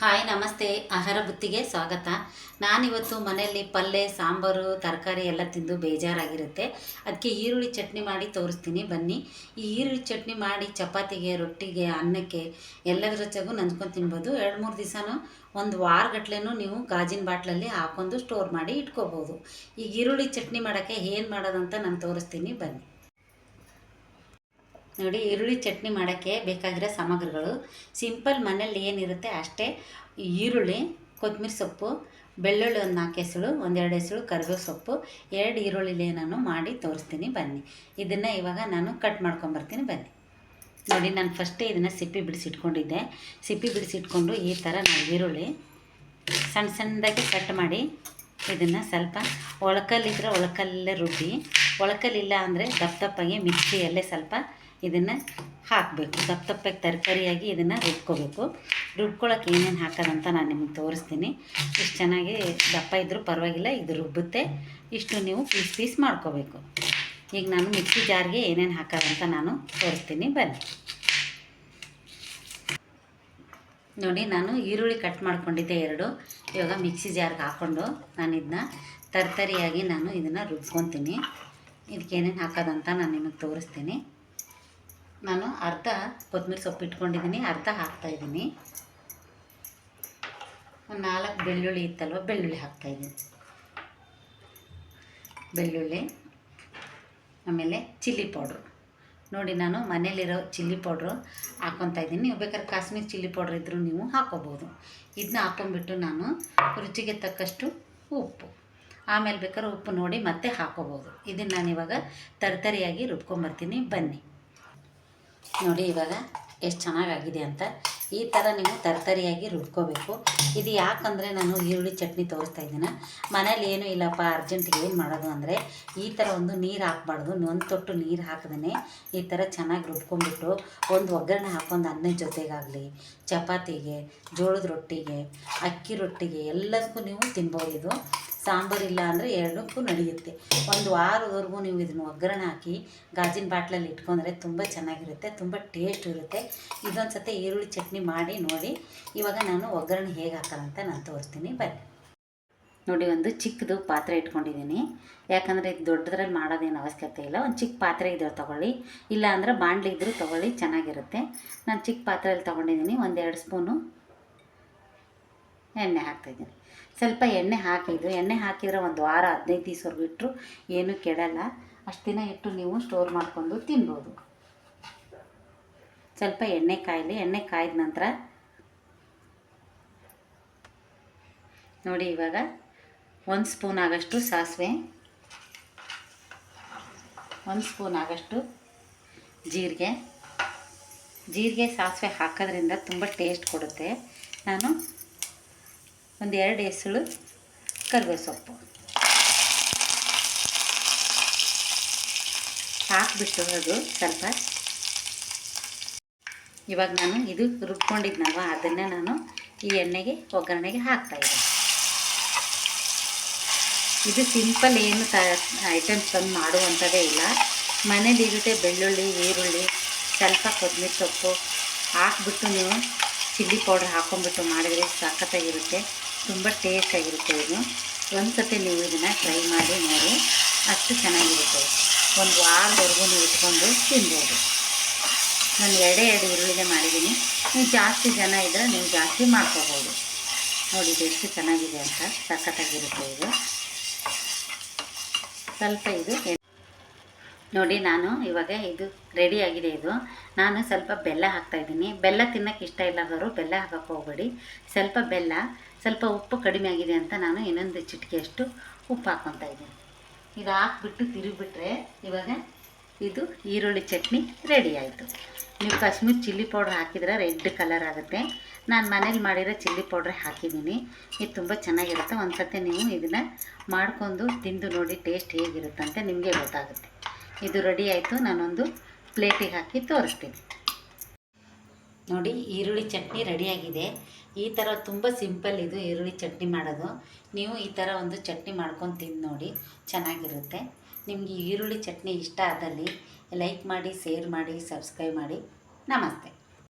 Hi, ನಮಸ್ತೆ. ಆಹಾರ ಬುತ್ತಿಗೆ ಸ್ವಾಗತ. ನಾನಿವತ್ತು ಮನೆಯಲ್ಲಿ ಪಲ್ಯ ಸಾಂಬಾರು, ತರಕಾರಿ ಎಲ್ಲ ತಿಂದು ಬೇಜಾರಾಗಿರುತ್ತೆ. ಅದಕ್ಕೆ ಈರುಳ್ಳಿ ಚಟ್ನಿ ಮಾಡಿ ತೋರಿಸ್ತೀನಿ. ಬನ್ನಿ. ಈ ಈರುಳ್ಳಿ ಚಟ್ನಿ ಮಾಡಿ ಚಪಾತಿಗೆ, ರೊಟ್ಟಿಗೆ, ಅನ್ನಕ್ಕೆ ಎಲ್ಲದರ ಜೊತೆಗೂ ನಂಚ್ಕೊಂಡು ತಿನ್ಬೋದು. ಎರಡು ಮೂರು ದಿವಸನೂ ಒಂದು ವಾರಗಟ್ಲೆನೂ ನೀವು ಗಾಜಿನ ಬಾಟ್ಲಲ್ಲಿ ಹಾಕೊಂಡು ಸ್ಟೋರ್ ಮಾಡಿ ಇಟ್ಕೋಬೋದು. ಈಗ ಈರುಳ್ಳಿ ಚಟ್ನಿ ಮಾಡೋಕ್ಕೆ ಏನು ಮಾಡೋದಂತ ನಾನು ತೋರಿಸ್ತೀನಿ. ಬನ್ನಿ. ನೋಡಿ, ಈರುಳ್ಳಿ ಚಟ್ನಿ ಮಾಡೋಕ್ಕೆ ಬೇಕಾಗಿರೋ ಸಾಮಗ್ರಿಗಳು. ಸಿಂಪಲ್ ಮನೇಲಿ ಏನಿರುತ್ತೆ ಅಷ್ಟೇ. ಈರುಳ್ಳಿ ಕೊತ್ತಂಬರಿ ಸೊಪ್ಪು, ಬೆಳ್ಳುಳ್ಳಿ ಒಂದು ನಾಲ್ಕು ಹೆಸಳು, ಒಂದೆರಡು ಹೆಸಳು ಕರಿಬೇವು ಸೊಪ್ಪು, ಎರಡು ಈರುಳ್ಳಿಲಿ ನಾನು ಮಾಡಿ ತೋರಿಸ್ತೀನಿ. ಬನ್ನಿ. ಇದನ್ನು ಇವಾಗ ನಾನು ಕಟ್ ಮಾಡ್ಕೊಂಬರ್ತೀನಿ. ಬನ್ನಿ. ನೋಡಿ, ನಾನು ಫಸ್ಟೇ ಇದನ್ನು ಸಿಪ್ಪಿ ಬಿಡಿಸಿಟ್ಕೊಂಡಿದ್ದೆ. ಸಿಪ್ಪಿ ಬಿಡಿಸಿಟ್ಕೊಂಡು ಈ ಥರ ನಾವು ಈರುಳ್ಳಿ ಸಣ್ಣ ಸಣ್ಣದಾಗಿ ಕಟ್ ಮಾಡಿ ಇದನ್ನು ಸ್ವಲ್ಪ ಒಳಕಲ್ಲಿದ್ರೆ ಒಳಕಲ್ಲೇ ರುಬ್ಬಿ, ಒಳಕಲ್ಲಿಲ್ಲ ಅಂದರೆ ದಪ್ಪ ದಪ್ಪಗೆ ಮಿಕ್ಸಿಯಲ್ಲೇ ಸ್ವಲ್ಪ ಇದನ್ನು ಹಾಕಬೇಕು. ದಪ್ಪ ತಪ್ಪಕ್ಕೆ ತರಕಾರಿಯಾಗಿ ಇದನ್ನು ರುಬ್ಕೋಬೇಕು. ರುಬ್ಕೊಳಕ್ಕೆ ಏನೇನು ಹಾಕೋದಂತ ನಾನು ನಿಮಗೆ ತೋರಿಸ್ತೀನಿ. ಇಷ್ಟು ಚೆನ್ನಾಗಿ ದಪ್ಪ ಇದ್ದರೂ ಪರವಾಗಿಲ್ಲ, ಇದು ರುಬ್ಬುತ್ತೆ. ಇಷ್ಟು ನೀವು ಪೀಸ್ ಪೀಸ್ ಮಾಡ್ಕೋಬೇಕು. ಈಗ ನಾನು ಮಿಕ್ಸಿ ಜಾರ್ಗೆ ಏನೇನು ಹಾಕೋದಂತ ನಾನು ತೋರಿಸ್ತೀನಿ. ಬನ್ನಿ. ನೋಡಿ, ನಾನು ಈರುಳ್ಳಿ ಕಟ್ ಮಾಡ್ಕೊಂಡಿದ್ದೆ ಎರಡು. ಇವಾಗ ಮಿಕ್ಸಿ ಜಾರ್ಗೆ ಹಾಕ್ಕೊಂಡು ನಾನು ಇದನ್ನ ತರ್ತರಿಯಾಗಿ ನಾನು ಇದನ್ನು ರುಬ್ಕೊತೀನಿ ಇದಕ್ಕೆ ಏನೇನು ಹಾಕೋದಂತ ನಾನು ನಿಮಗೆ ತೋರಿಸ್ತೀನಿ. ನಾನು ಅರ್ಧ ಕೊತ್ತಂಬರಿ ಸೊಪ್ಪು ಇಟ್ಕೊಂಡಿದ್ದೀನಿ, ಅರ್ಧ ಹಾಕ್ತಾಯಿದ್ದೀನಿ ಒಂದು ನಾಲ್ಕು ಬೆಳ್ಳುಳ್ಳಿ ಇತ್ತಲ್ವ, ಬೆಳ್ಳುಳ್ಳಿ ಹಾಕ್ತಾಯಿದ್ದೀನಿ ಬೆಳ್ಳುಳ್ಳಿ, ಆಮೇಲೆ ಚಿಲ್ಲಿ ಪೌಡ್ರು. ನೋಡಿ, ನಾನು ಮನೇಲಿರೋ ಚಿಲ್ಲಿ ಪೌಡ್ರು ಹಾಕ್ಕೊತಾ ಇದ್ದೀನಿ. ನೀವು ಬೇಕಾದ್ರೆ ಕಾಶ್ಮೀರಿ ಚಿಲ್ಲಿ ಪೌಡ್ರ್ ಇದ್ದರೂ ನೀವು ಹಾಕೋಬೋದು. ಇದನ್ನ ಹಾಕೊಂಬಿಟ್ಟು ನಾನು ರುಚಿಗೆ ತಕ್ಕಷ್ಟು ಉಪ್ಪು. ಆಮೇಲೆ ಬೇಕಾದ್ರೆ ಉಪ್ಪು ನೋಡಿ ಮತ್ತೆ ಹಾಕೋಬೋದು. ಇದನ್ನು ನಾನು ಇವಾಗ ತರ್ತರಿಯಾಗಿ ರುಬ್ಕೊಂಬರ್ತೀನಿ. ಬನ್ನಿ. ನೋಡಿ ಇವಾಗ ಎಷ್ಟು ಚೆನ್ನಾಗಾಗಿದೆ ಅಂತ. ಈ ಥರ ನೀವು ತರ್ತರಿಯಾಗಿ ರುಬ್ಕೋಬೇಕು. ಇದು ಯಾಕಂದರೆ ನಾನು ಈರುಳ್ಳಿ ಚಟ್ನಿ ತೋರಿಸ್ತಾ ಇದ್ದೀನಿ. ಮನೇಲಿ ಏನೂ ಇಲ್ಲಪ್ಪ ಅರ್ಜೆಂಟಿಗೆ ಏನು ಮಾಡೋದು ಅಂದರೆ ಈ ಥರ ಒಂದು ನೀರು ಹಾಕ್ಬಾರ್ದು. ಒಂದು ತೊಟ್ಟು ನೀರು ಹಾಕದೇ ಈ ಥರ ಚೆನ್ನಾಗಿ ರುಬ್ಕೊಂಡ್ಬಿಟ್ಟು ಒಂದು ಒಗ್ಗರಣೆ ಹಾಕೊಂಡು ಅನ್ನದ ಜೊತೆಗಾಗಲಿ, ಚಪಾತಿಗೆ, ಜೋಳದ ರೊಟ್ಟಿಗೆ, ಅಕ್ಕಿ ರೊಟ್ಟಿಗೆ ಎಲ್ಲದಕ್ಕೂ ನೀವು ತಿನ್ಬೋದು ಇದು. ಸಾಂಬಾರಿಲ್ಲ ಅಂದರೆ ಎರಡಕ್ಕೂ ನಡೆಯುತ್ತೆ. ಒಂದು ವಾರದವರೆಗೂ ನೀವು ಇದನ್ನು ಒಗ್ಗರಣೆ ಹಾಕಿ ಗಾಜಿನ ಬಾಟ್ಲಲ್ಲಿ ಇಟ್ಕೊಂಡ್ರೆ ತುಂಬ ಚೆನ್ನಾಗಿರುತ್ತೆ, ತುಂಬ ಟೇಸ್ಟ್ ಇರುತ್ತೆ. ಇದೊಂದು ಸತಿ ಈರುಳ್ಳಿ ಚಟ್ನಿ ಮಾಡಿ, ನೋಡಿ. ಇವಾಗ ನಾನು ಒಗ್ಗರಣೆ ಹೇಗೆ ಹಾಕೋದಂತ ನಾನು ತೋರಿಸ್ತೀನಿ. ಬನ್ನಿ. ನೋಡಿ, ಒಂದು ಚಿಕ್ಕದು ಪಾತ್ರೆ ಇಟ್ಕೊಂಡಿದ್ದೀನಿ. ಯಾಕಂದರೆ ಇದು ದೊಡ್ಡದ್ರಲ್ಲಿ ಮಾಡೋದೇನು ಅವಶ್ಯಕತೆ ಇಲ್ಲ. ಒಂದು ಚಿಕ್ಕ ಪಾತ್ರೆ ಇದ್ರೆ ತೊಗೊಳ್ಳಿ. ಇಲ್ಲ ಅಂದರೆ ಬಾಣಲಿ ಇದ್ದರೂ ತೊಗೊಳ್ಳಿ, ಚೆನ್ನಾಗಿರುತ್ತೆ. ನಾನು ಚಿಕ್ಕ ಪಾತ್ರೆಯಲ್ಲಿ ತೊಗೊಂಡಿದ್ದೀನಿ. ಒಂದೆರಡು ಸ್ಪೂನು ಎಣ್ಣೆ ಹಾಕ್ತಾಯಿದ್ದೀನಿ ಸ್ವಲ್ಪ ಎಣ್ಣೆ ಹಾಕಿದ್ರು. ಎಣ್ಣೆ ಹಾಕಿದರೆ ಒಂದು ವಾರ, ಹದಿನೈದು ದಿವಸವರೆಗೂ ಇಟ್ಟರು ಏನೂ ಕೆಡಲ್ಲ. ಅಷ್ಟು ದಿನ ಇಟ್ಟು ನೀವು ಸ್ಟೋರ್ ಮಾಡಿಕೊಂಡು ತಿನ್ಬೋದು. ಸ್ವಲ್ಪ ಎಣ್ಣೆ ಕಾಯಲಿ. ಎಣ್ಣೆ ಕಾಯ್ದ ನಂತರ ನೋಡಿ ಇವಾಗ ಒಂದು ಸ್ಪೂನ್ ಆಗಷ್ಟು ಸಾಸಿವೆ, ಒಂದು ಸ್ಪೂನ್ ಆಗಷ್ಟು ಜೀರಿಗೆ. ಜೀರಿಗೆ ಸಾಸಿವೆ ಹಾಕೋದ್ರಿಂದ ತುಂಬ ಟೇಸ್ಟ್ ಕೊಡುತ್ತೆ. ನಾನು ಒಂದು ಎರಡು ಎಸಳು ಕರಿಬೇವು ಸೊಪ್ಪು. ಹಾಕ್ಬಿಟ್ಟು ಅದು ಸ್ವಲ್ಪ. ಇವಾಗ ನಾನು ಇದು ರುಬ್ಕೊಂಡಿದ್ನಲ್ವ? ಅದನ್ನೇ ನಾನು ಈ ಎಣ್ಣೆಗೆ, ಒಗ್ಗರಣೆಗೆ ಹಾಕ್ತಾಯಿದ್ದೆ ಇದು ಸಿಂಪಲ್ ಏನು ತ, ಐಟಮ್ಸ್ ತಂದು ಮಾಡುವಂಥದ್ದೇ ಇಲ್ಲ. ಮನೇಲಿರುತ್ತೆ ಬೆಳ್ಳುಳ್ಳಿ, ಈರುಳ್ಳಿ, ಸ್ವಲ್ಪ ಕೊತ್ತಂಬರಿ ಸೊಪ್ಪು. ಹಾಕ್ಬಿಟ್ಟು ನೀವು ಚಿಲ್ಲಿ ಪೌಡ್ರ್ ಹಾಕ್ಕೊಂಬಿಟ್ಟು ಮಾಡಿದರೆ ಸಖತ್ತಾಗಿರುತ್ತೆ ತುಂಬ ಟೇಸ್ಟಾಗಿರುತ್ತೆ ಇದು. ಒಂದು ಸತಿ ನೀವು ಇದನ್ನು ಟ್ರೈ ಮಾಡಿ ನೋಡಿ, ಅಷ್ಟು ಚೆನ್ನಾಗಿರುತ್ತೆ. ಒಂದು ವಾರದವರೆಗೂ ನೀವು ಇಟ್ಕೊಂಡು ತಿನ್ಬೋದು. ನಾನು ಎರಡೇ ಎರಡು ಈರುಳ್ಳಿಗೆ ಮಾಡಿದ್ದೀನಿ. ನೀವು ಜಾಸ್ತಿ ಜನ ಇದ್ದರೆ ನೀವು ಜಾಸ್ತಿ ಮಾಡ್ಕೋಬೋದು. ನೋಡಿ, ಇದು ಎಷ್ಟು ಚೆನ್ನಾಗಿದೆ ಅಂತ ಸಖತ್ತಾಗಿರುತ್ತೆ ಇದು. ಸ್ವಲ್ಪ ಇದು ನೋಡಿ, ನಾನು ಇವಾಗ ಇದು ರೆಡಿ ಆಗಿದೆ ಇದು. ನಾನು ಸ್ವಲ್ಪ ಬೆಲ್ಲ ಹಾಕ್ತಾಯಿದ್ದೀನಿ ಬೆಲ್ಲ ತಿನ್ನೋಕ್ಕೆ ಇಷ್ಟ ಇಲ್ಲದವರು ಬೆಲ್ಲ ಹಾಕೋಕೆ ಹೋಗಬೇಡಿ. ಸ್ವಲ್ಪ ಬೆಲ್ಲ ಸ್ವಲ್ಪ ಉಪ್ಪು ಕಡಿಮೆ ಆಗಿದೆ ಅಂತ ನಾನು ಇನ್ನೊಂದು ಚಿಟಿಕೆಯಷ್ಟು ಉಪ್ಪು ಹಾಕ್ಕೊತಾ ಇದ್ದೀನಿ. ಇದು ಹಾಕ್ಬಿಟ್ಟು ತಿರುಗಿಬಿಟ್ರೆ ಇವಾಗ ಇದು ಈರುಳ್ಳಿ ಚಟ್ನಿ ರೆಡಿ ಆಯಿತು. ನೀವು ಕಾಶ್ಮೀರ್ ಚಿಲ್ಲಿ ಪೌಡ್ರ್ ಹಾಕಿದ್ರೆ ರೆಡ್ ಕಲರ್ ಆಗುತ್ತೆ. ನಾನು ಮನೇಲಿ ಮಾಡಿರೋ ಚಿಲ್ಲಿ ಪೌಡ್ರ್ ಹಾಕಿದ್ದೀನಿ. ಇದು ತುಂಬ ಚೆನ್ನಾಗಿರುತ್ತೆ. ಒಂದು ನೀವು ಇದನ್ನು ಮಾಡ್ಕೊಂಡು ತಿಂದು ನೋಡಿ ಟೇಸ್ಟ್ ಹೇಗಿರುತ್ತಂತೆ ನಿಮಗೆ ಗೊತ್ತಾಗುತ್ತೆ. ಇದು ರೆಡಿ ಆಯಿತು. ನಾನೊಂದು ಪ್ಲೇಟಿಗೆ ಹಾಕಿ ತೋರಿಸ್ತೀನಿ. ನೋಡಿ, ಈರುಳ್ಳಿ ಚಟ್ನಿ ರೆಡಿಯಾಗಿದೆ. ಈ ಥರ ತುಂಬ ಸಿಂಪಲ್ ಇದು ಈರುಳ್ಳಿ ಚಟ್ನಿ ಮಾಡೋದು. ನೀವು ಈ ಥರ ಒಂದು ಚಟ್ನಿ ಮಾಡ್ಕೊಂಡು ತಿಂದು ನೋಡಿ, ಚೆನ್ನಾಗಿರುತ್ತೆ. ನಿಮಗೆ ಈರುಳ್ಳಿ ಚಟ್ನಿ ಇಷ್ಟ ಆದಲ್ಲಿ ಲೈಕ್ ಮಾಡಿ, ಶೇರ್ ಮಾಡಿ, ಸಬ್ಸ್ಕ್ರೈಬ್ ಮಾಡಿ. ನಮಸ್ತೆ.